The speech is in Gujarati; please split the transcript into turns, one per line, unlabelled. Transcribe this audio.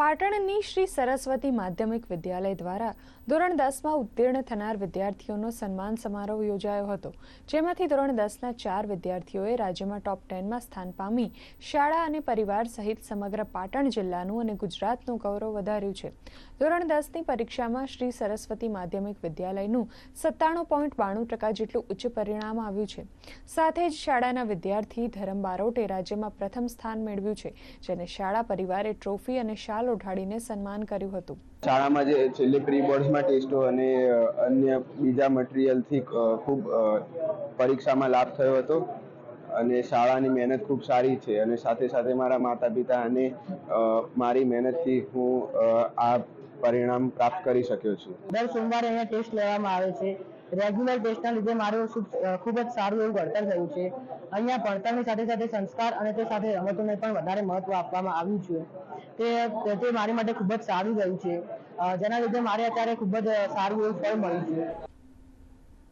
પાટણની શ્રી સરસ્વતી માધ્યમિક વિદ્યાલય દ્વારા ધોરણ દસમાં ઉત્તીર્ણ થનાર વિદ્યાર્થીઓનો સન્માન સમારોહ યોજાયો હતો, જેમાંથી ધોરણ દસના ચાર વિદ્યાર્થીઓએ રાજ્યમાં ટોપ ટેનમાં સ્થાન પામી શાળા અને પરિવાર સહિત સમગ્ર પાટણ જિલ્લાનું અને ગુજરાતનું ગૌરવ વધાર્યું છે. ધોરણ દસની પરીક્ષામાં શ્રી સરસ્વતી માધ્યમિક વિદ્યાલયનું સત્તાણું પોઈન્ટ બાણું ટકા જેટલું ઉચ્ચ પરિણામ આવ્યું છે. સાથે જ શાળાના વિદ્યાર્થી ધરમ બારોટે રાજ્યમાં પ્રથમ સ્થાન મેળવ્યું છે, જેને શાળા પરિવારે ટ્રોફી અને શાલ ઓઢાડીને સન્માન કર્યું હતું.
શાળામાં જે છેલ્લે પ્રી બોર્ડ્સમાં ટેસ્ટો અને અન્ય બીજા મટીરિયલથી ખૂબ પરીક્ષામાં લાભ થયો હતો. અને શાળાની મહેનત ખૂબ સારી છે. અને સાથે સાથે મારા માતા પિતા અને મારી મહેનતથી હું આ પરિણામ પ્રાપ્ત કરી શક્યો છું.
દર સોમવારે અહીંયા ટેસ્ટ લેવામાં આવે છે. રેગ્યુલર ટેસ્ટના લીધે મારું ખૂબ ખૂબ જ સારું એવું ઘડતર થયું છે. અહીંયા ભણતરની સાથે સાથે સંસ્કાર અને તે સાથે રમતોને પણ વધારે મહત્વ આપવામાં આવ્યું છે. તે તે મારી માટે ખૂબ જ સારું રહ્યું છે. જેના લીધે મારે અત્યારે ખૂબ જ સારું એવું ફળ મળ્યું છે.